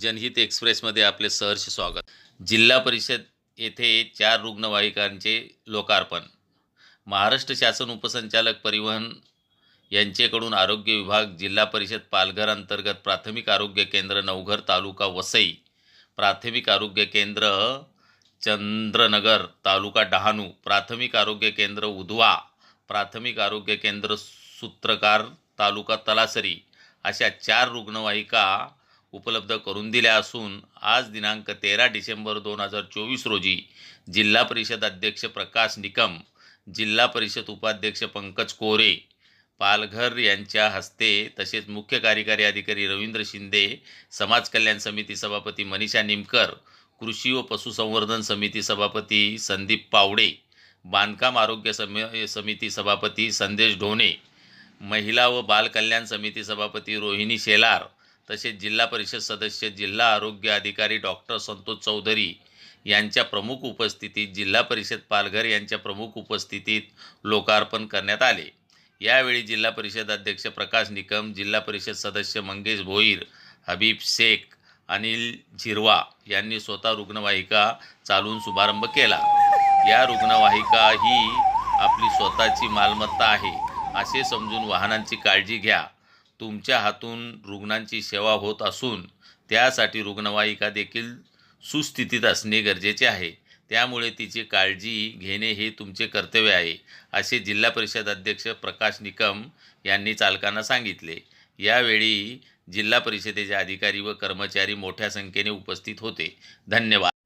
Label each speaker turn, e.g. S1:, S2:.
S1: जनहित एक्सप्रेसमध्ये आपले सहर्ष स्वागत. जिल्हा परिषद येथे चार रुग्णवाहिकांचे लोकार्पण. महाराष्ट्र शासन उपसंचालक परिवहन यांचेकडून आरोग्य विभाग जिल्हा परिषद पालघर अंतर्गत प्राथमिक आरोग्य केंद्र नवघर तालुका वसई प्राथमिक आरोग्य केंद्र चंद्रनगर तालुका डहाणू प्राथमिक आरोग्य केंद्र उधवा प्राथमिक आरोग्य केंद्र सूत्रकार तालुका तलासरी अशा चार रुग्णवाहिका उपलब्ध करून दिल्या असून आज दिनांक तेरा डिसेंबर दोन हजार चोवीस रोजी जिल्हा परिषद अध्यक्ष प्रकाश निकम जिल्हा परिषद उपाध्यक्ष पंकज कोरे पालघर यांच्या हस्ते तसेच मुख्य कार्यकारी अधिकारी रवींद्र शिंदे समाज कल्याण समिती सभापती मनीषा निमकर कृषी व पशुसंवर्धन समिती सभापती संदीप पावडे बांधकाम आरोग्य समी समिती सभापती संदेश ढोणे महिला व बालकल्याण समिती सभापती रोहिणी शेलार तसेच जिल्हा परिषद सदस्य जिल्हा आरोग्य अधिकारी डॉक्टर संतोष चौधरी यांच्या प्रमुख उपस्थितीत जिल्हा परिषद पालघर यांच्या प्रमुख उपस्थितीत लोकार्पण करण्यात आले. यावेळी जिल्हा परिषद अध्यक्ष प्रकाश निकम जिल्हा परिषद सदस्य मंगेश भोईर हबीब शेख अनिल झिरवा यांनी स्वतः रुग्णवाहिका चालवून शुभारंभ केला. या रुग्णवाहिका ही आपली स्वतःची मालमत्ता आहे. असे समजून वाहनांची काळजी घ्या. तुमच्या हातून रुग्णांची सेवा होत असून त्यासाठी रुग्णवाहिका देखील सुस्थितीत असणे गरजेचे आहे. त्यामुळे तिची काळजी घेणे हे तुमचे कर्तव्य आहे असे जिल्हा परिषद अध्यक्ष प्रकाश निकम यांनी चालकांना सांगितले. यावेळी जिल्हा परिषदेचे अधिकारी व कर्मचारी मोठ्या संख्येने उपस्थित होते. धन्यवाद.